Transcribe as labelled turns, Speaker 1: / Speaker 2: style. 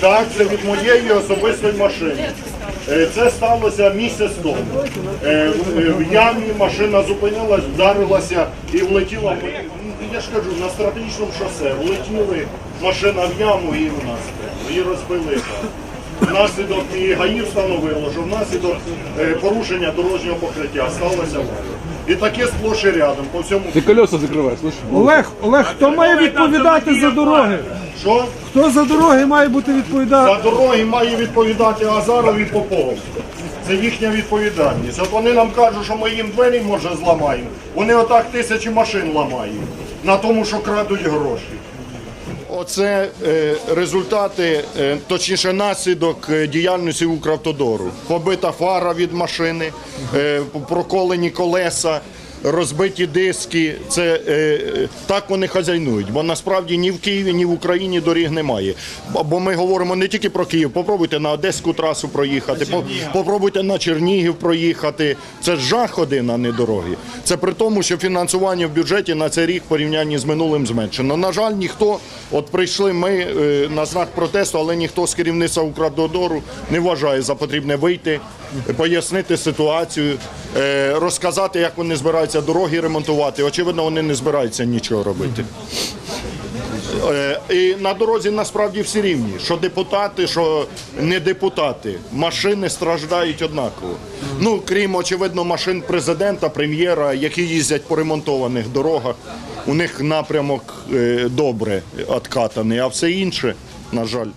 Speaker 1: Так, це від моєї особистої машини. Е, Це сталося місяць тому. Е, в- е, В ямі машина зупинилась, вдарилася і влетіла. Я ж кажу, на стратегічному шосе влетіли машина в яму і в нас. Її розбили. Внаслідок і ГАІ встановило, що внаслідок е, порушення дорожнього покриття сталося. аварія. І таке сплош і рядом по всьому.
Speaker 2: Ты колеса закрывай, слышишь?
Speaker 3: Олег, Олег, хто має відповідати за дороги?
Speaker 1: Що?
Speaker 3: Хто за дороги має бути відповідати?
Speaker 1: За дороги має відповідати Азаров і Попов. Це їхня відповідальність. От вони нам кажуть, що ми їм двері може зламаємо. Вони отак тисячі машин ламають на тому, що крадуть гроші. Оце е, результати, е, точніше наслідок е, діяльності Укравтодору. Побита фара від машини, проколені колеса, розбиті диски. Це е, так вони хазяйнують. Бо насправді ні в Києві, ні в Україні доріг немає. Бо- ми говоримо не тільки про Київ. Попробуйте на Одеську трасу проїхати, по- попробуйте на Чернігів проїхати. Це жах один, а не дороги. Це при тому, що фінансування в бюджеті на цей рік в порівнянні з минулим зменшено. На жаль, ніхто, от прийшли ми е, на знак протесту, але ніхто з керівництва Укравтодору не вважає за потрібне вийти, пояснити ситуацію, е, розказати, як вони збираються дороги ремонтувати. Очевидно, вони не збираються нічого робити. Е, І на дорозі насправді всі рівні. Що депутати, що не депутати. Машини страждають однаково. Ну, крім, очевидно, машин президента, прем'єра, які їздять по ремонтованих дорогах. У них напрямок е, добре откатаний, а все інше, на жаль.